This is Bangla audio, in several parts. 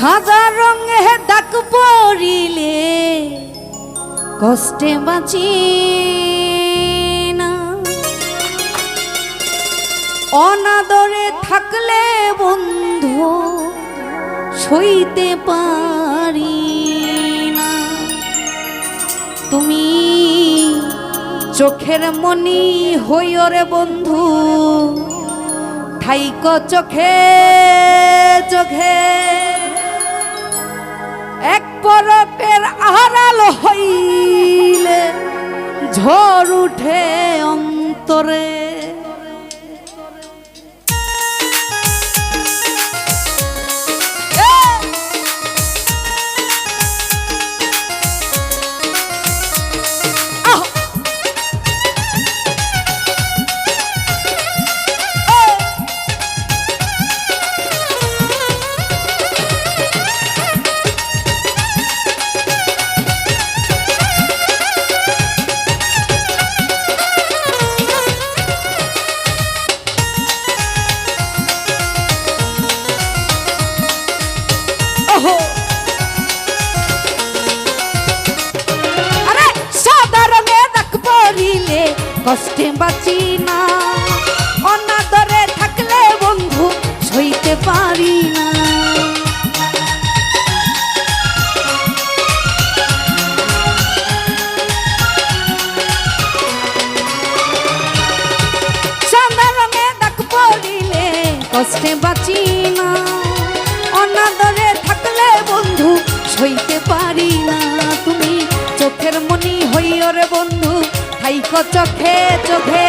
সাদা রঙে ডাক পড়িলে কষ্টে বাঁচি না। অনাদরে থাকলে বন্ধু সইতে পারি না। তুমি চোখের মনি হইও রে বন্ধু, ঠাইক চোখে চোখে। ঝড় উঠে অন্তরে। কষ্টে বাঁচি না। অনাদরে থাকলে বন্ধু সইতে পারি না। কষ্টে বাঁচি না। অনাদরে থাকলে বন্ধু সইতে পারি না। তুমি চোখের মনি হইও রে বন্ধু হাইক চোখে চোখে,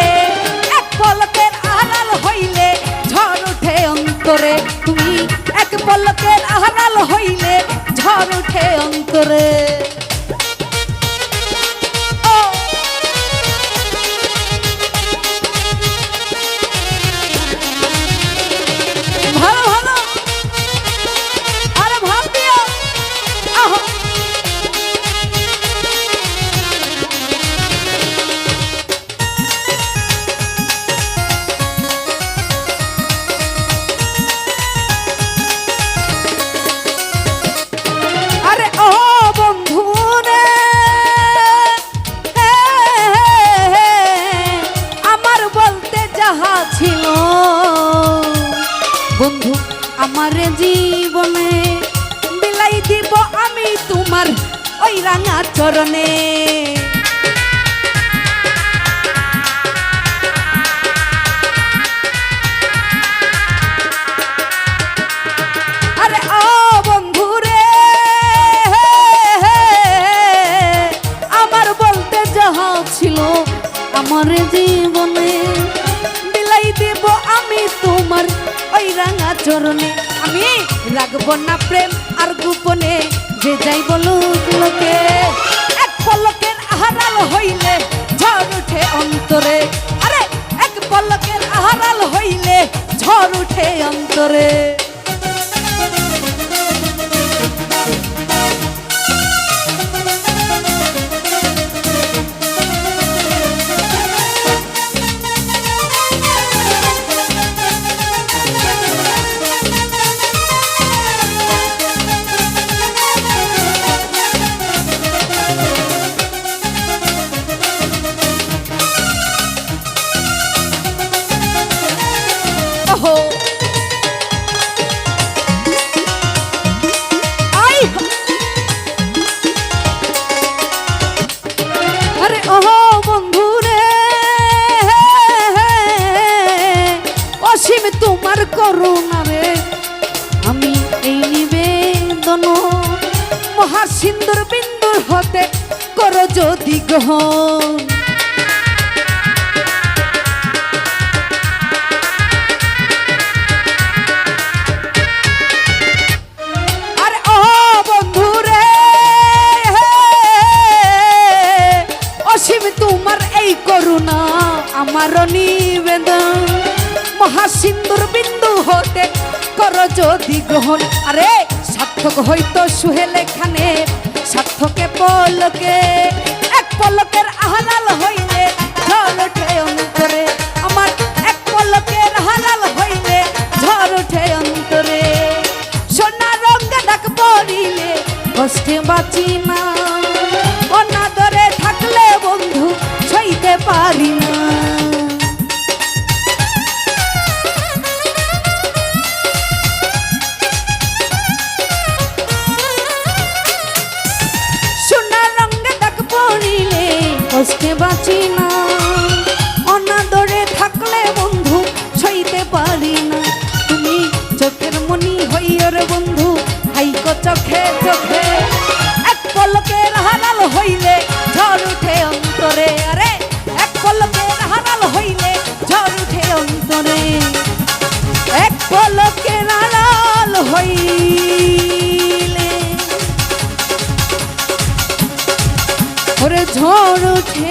এক পলকের আড়াল হইলে ঝড় উঠে অন্তরে। তুমি এক পলকের আড়াল হইলে ঝড় উঠে অন্তরে। দিব আমি তোমার ওই রাঙা চরণে। আমার জীবনে, বিলাই দেব আমি তোমার ওই রাঙা চরণে। রাখব না প্রেম আর গোপনে যে যাই বলুক লোকে, এক পলকের আহারাল হইলে ঝড় উঠে অন্তরে। আরে, এক পলকের আহারাল হইলে ঝড় উঠে অন্তরে। তোমার আমি এই নিবেদন মহাসিন্দুর বিন্দুর হতে করো যদি গ্রহণ। তোমার এই করুণা আমার নিবেদন। মহাসিন্দুর বিন্দু হতে কর যদি গ্রহণ। আরে, সার্থক হইতো সুহেল এখানে, সার্থকে পলকে, এক পলকের আহারাল হইলে ঝড় ওঠে অন্তরে। আমার এক পলকের হারাল হইলে ঝড় ওঠে অন্তরে। সোনা রঙে ডাক পড়িলে, কষ্টে বাঁচি না। হইলে ওরে ঝড় উঠে